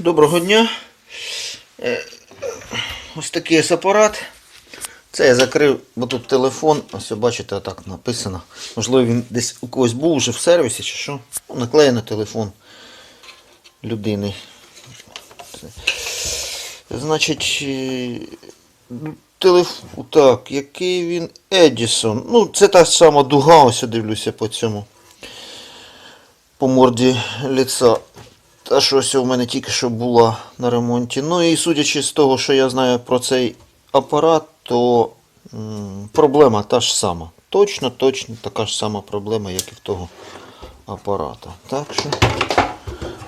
Доброго дня. Е, Ось такий ось апарат. Це я закрив, бо тут телефон, ось бачите, так написано. Можливо, він десь у когось був вже в сервісі чи що. Ну, наклеєно телефон людини. Значить, е, телефон. Так, який він Едісон. Ну, це та сама дуга, ось я дивлюся по цьому. По морді ліца. Та що ось у мене тільки що була на ремонті. Ну і судячи з того, що я знаю про цей апарат, то м, проблема та ж сама. Точно, точно така ж сама проблема, як і в того апарата. Так що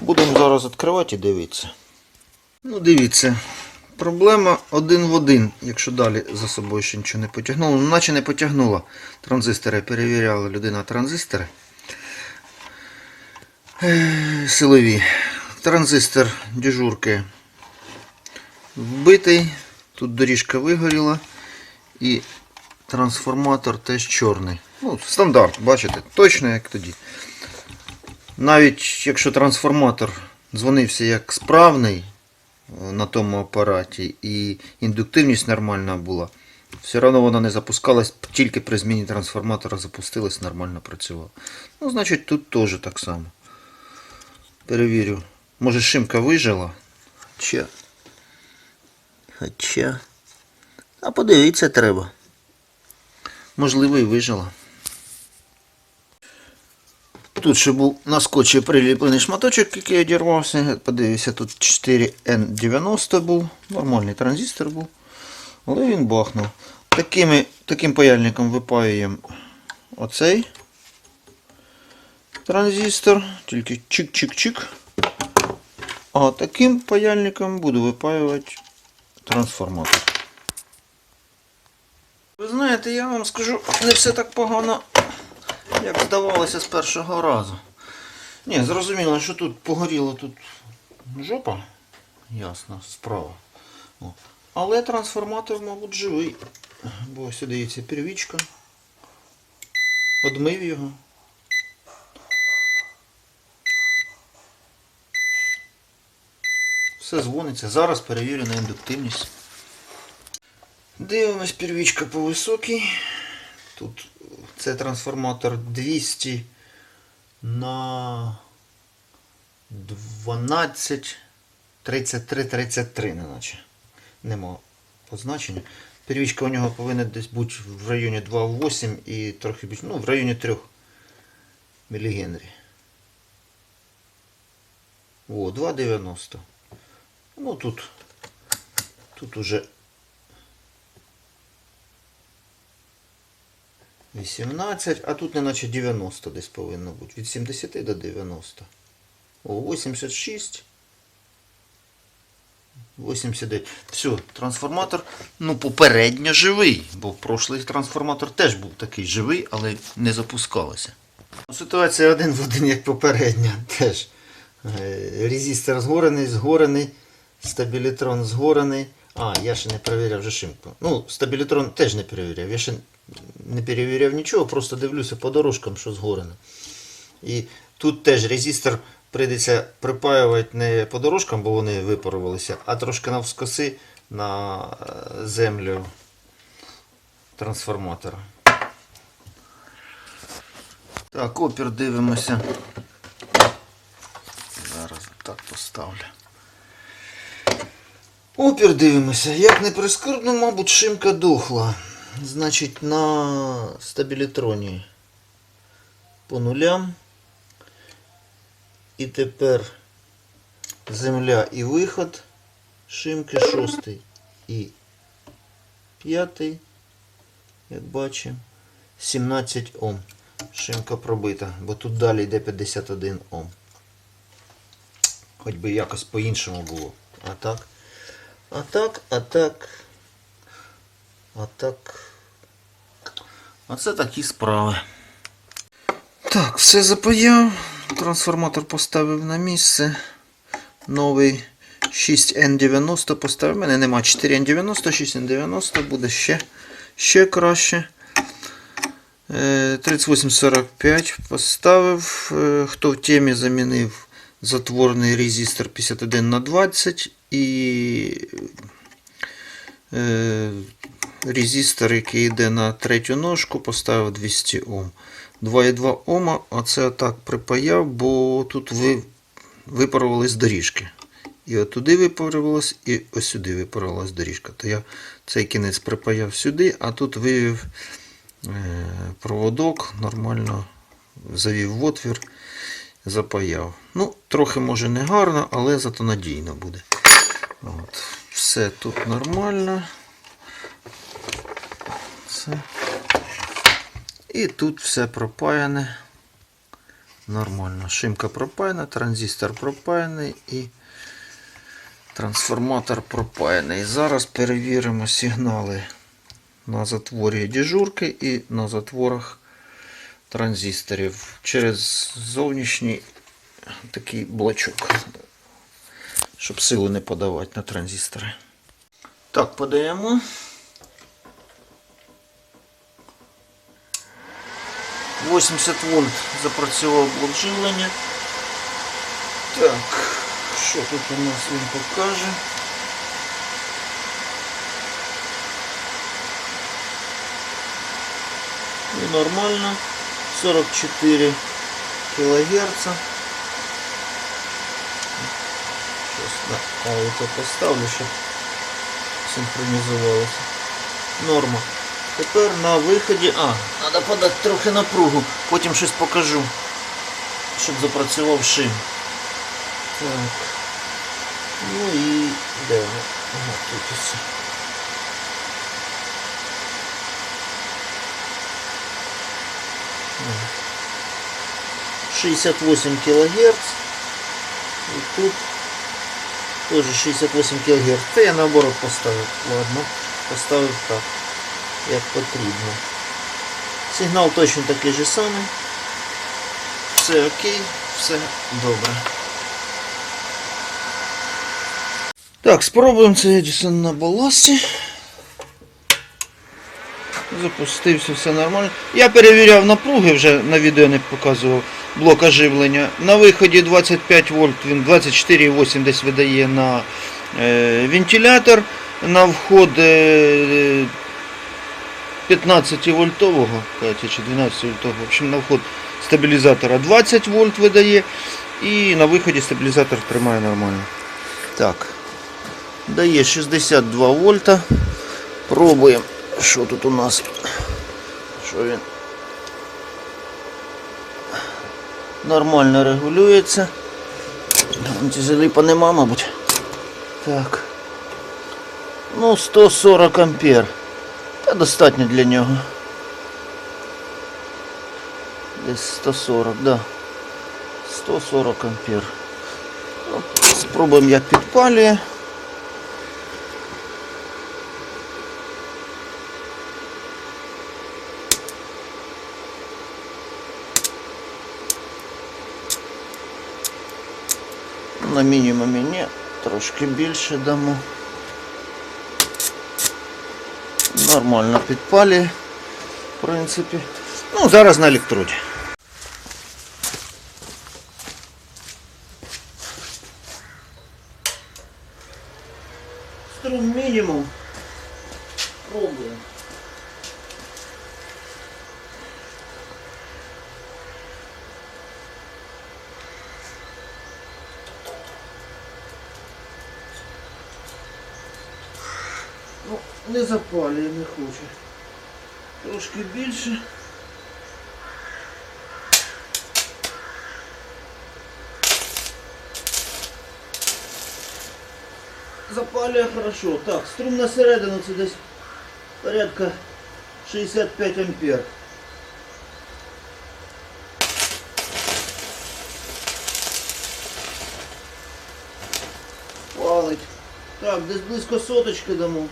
будемо зараз відкривати і дивитися. Ну, дивіться. Проблема один в один, якщо далі за собою ще нічого не потягнуло. Ну, наче не потягнула. Транзистори перевіряла людина транзистори. Силові. Транзистор дежурки вбитий. Тут доріжка вигоріла. І трансформатор теж чорний. Ну, стандарт, бачите, точно як тоді. Навіть якщо трансформатор дзвонився як справний е, на тому апараті і індуктивність нормальна була, все одно вона не запускалась, тільки при зміні трансформатора запустилась, нормально працювала. Ну, значить, тут теж так само. Перевірю. Може шимка вижила? Хоча. Хоча. А подивитися треба. Можливо, і вижила. Тут ще був на скотчі приліплений шматочок, який одірвався. Подивився, тут 4N90 був. Нормальний транзистор був. Але він бахнув. Такими, таким паяльником випаюємо оцей транзистор. Тільки чик-чик-чик. А таким паяльником буду випаювати трансформатор. Ви знаєте, я вам скажу, не все так погано, як здавалося з першого разу. Ні, зрозуміло, що тут погоріла тут жопа. Ясно, справа. О. Але трансформатор, мабуть, живий. Бо ось дається первічка. Подмив його. Все дзвониться. Зараз перевірю на індуктивність. Дивимось первічка по високій. Тут це трансформатор 200 на 12 33 33, неначе. Нема позначення. Первічка у нього повинна десь бути в районі 2,8 і трохи більше, ну, в районі 3 мілігенрі. О, 2,90. Ну тут, тут уже 18, а тут неначе 90 десь повинно бути. Від 70 до 90. О, 86. 89. Все, трансформатор, ну, попередньо живий, бо прошлий трансформатор теж був такий живий, але не запускалося. Ситуація один в один, як попередня, теж. Е, Резистор згорений, згорений, стабілітрон згорений. А, я ще не перевіряв шимку. Ну, стабілітрон теж не перевіряв. Я ще не перевіряв нічого, просто дивлюся по дорожкам, що згорено. І тут теж резистор прийдеться припаювати не по дорожкам, бо вони випарувалися, а трошки навскоси на е, землю трансформатора. Так, опір дивимося. Зараз так поставлю. Опір дивимося. Як не прискорбно, мабуть, шимка дохла. Значить, на стабілітроні по нулям. І тепер земля і виход. Шимки шостий і п'ятий. Як бачимо. 17 Ом. Шимка пробита, бо тут далі йде 51 Ом. Хоч би якось по-іншому було. А так. А так, а так. А так. Оце такі справи. Так, все запаяв. Трансформатор поставив на місце. Новий 6N90 поставив. У мене нема 4N90, 6N90 буде ще, ще краще. Е, 3845 поставив. Е, Хто в темі замінив затворний резистор 51 на 20 і е, резистор, який йде на третю ножку, поставив 200 Ом. 2,2 Ома, а це так припаяв, бо тут ви, випарувались доріжки. І от туди випарувалась, і ось сюди випарувалась доріжка. То я цей кінець припаяв сюди, а тут вивів е, проводок, нормально завів в отвір, запаяв. Ну, трохи може не гарно, але зато надійно буде. От. Все тут нормально. Все. І тут все пропаяне. Нормально. Шимка пропаяна, транзистор пропаяний і трансформатор пропаяний. Зараз перевіримо сигнали на затворі дежурки і на затворах транзисторів через зовнішній такий блочок, щоб силу не подавати на транзистори. Так, подаємо. – 80 вольт запрацював блок. Так, що тут у нас він покаже? І нормально. 44 килогерца. На ауто поставлю, щоб синхронізувалося. Норма. Тепер на виході... А, треба подати трохи напругу, потім щось покажу, щоб запрацював шим. Так. Ну і де воно? Тут ось. Ага. 68 килогерц. И тут тоже 68 килогерц. Це я наоборот поставив. Ладно, поставив так, як потрібно. Сигнал точно такий же самий. Все окей, все добре. Так, спробуємо цей Edison на баласі. Запустився, все нормально. Я перевіряв напруги, вже на відео не показував блок оживлення. На виході 25 вольт, він 24,8 десь видає на е, вентилятор. На вход е, 15 вольтового, чи 12 вольтового, в общем, на вход стабілізатора 20 вольт видає. І на виході стабілізатор тримає нормально. Так. Дає 62 вольта. Пробуємо. Що тут у нас? Що він? Нормально регулюється. Антизаліпа нема, мабуть. Так. Ну, 140 ампер. Та достатньо для нього. Десь 140, да. 140 ампер. Ну, спробуємо як підпалює. На мінімумі ні, трошки більше дамо. Нормально підпалює, в принципі. Ну, зараз на електроді. Струм мінімум. Пробуємо. Ну, не запалює, не хоче. Трошки більше. Запалює хорошо. Так, струм на середину це десь порядка 65 ампер. Палить. Так, десь близько соточки дамо.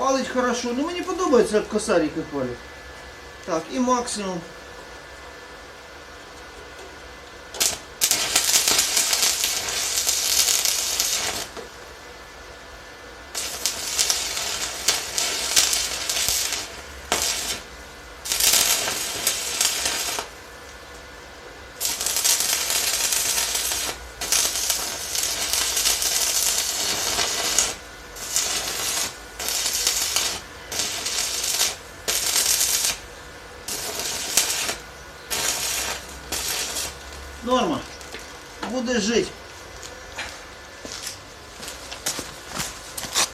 Палить хорошо. Ну мені подобається, як косарики палять. Так, і максимум. Жити.